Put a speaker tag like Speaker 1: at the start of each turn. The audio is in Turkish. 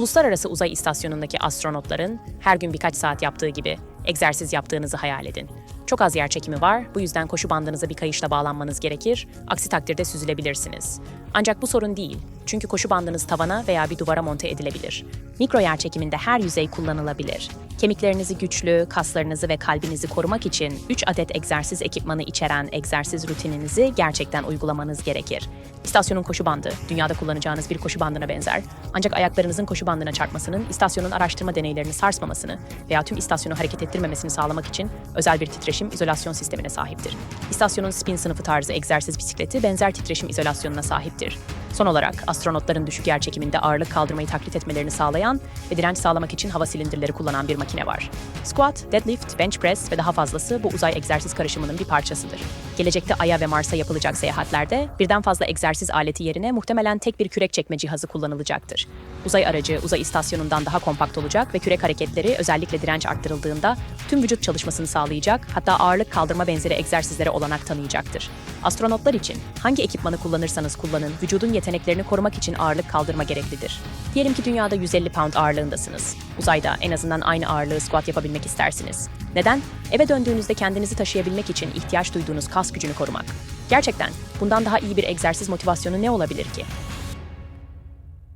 Speaker 1: Uluslararası Uzay İstasyonu'ndaki astronotların her gün birkaç saat yaptığı gibi egzersiz yaptığınızı hayal edin. Çok az yer çekimi var, bu yüzden koşu bandınıza bir kayışla bağlanmanız gerekir, aksi takdirde süzülebilirsiniz. Ancak bu sorun değil, çünkü koşu bandınız tavana veya bir duvara monte edilebilir. Mikro yer çekiminde her yüzey kullanılabilir. Kemiklerinizi güçlü, kaslarınızı ve kalbinizi korumak için 3 adet egzersiz ekipmanı içeren egzersiz rutininizi gerçekten uygulamanız gerekir. İstasyonun koşu bandı, dünyada kullanacağınız bir koşu bandına benzer. Ancak ayaklarınızın koşu bandına çarpmasının, istasyonun araştırma deneylerini sarsmamasını veya tüm istasyonu hareket ettirmemesini sağlamak için özel bir titreşim izolasyon sistemine sahiptir. İstasyonun spin sınıfı tarzı egzersiz bisikleti benzer titreşim izolasyonuna sahiptir demektir. Son olarak astronotların düşük yer çekiminde ağırlık kaldırmayı taklit etmelerini sağlayan ve direnç sağlamak için hava silindirleri kullanan bir makine var. Squat, deadlift, bench press ve daha fazlası bu uzay egzersiz karışımının bir parçasıdır. Gelecekte Ay'a ve Mars'a yapılacak seyahatlerde birden fazla egzersiz aleti yerine muhtemelen tek bir kürek çekme cihazı kullanılacaktır. Uzay aracı uzay istasyonundan daha kompakt olacak ve kürek hareketleri özellikle direnç arttırıldığında tüm vücut çalışmasını sağlayacak, hatta ağırlık kaldırma benzeri egzersizlere olanak tanıyacaktır. Astronotlar için hangi ekipmanı kullanırsanız kullanın, vücudun yeteneklerini korumak için ağırlık kaldırma gereklidir. Diyelim ki dünyada 150 pound ağırlığındasınız. Uzayda en azından aynı ağırlığı squat yapabilmek istersiniz. Neden? Eve döndüğünüzde kendinizi taşıyabilmek için ihtiyaç duyduğunuz kas gücünü korumak. Gerçekten bundan daha iyi bir egzersiz motivasyonu ne olabilir ki?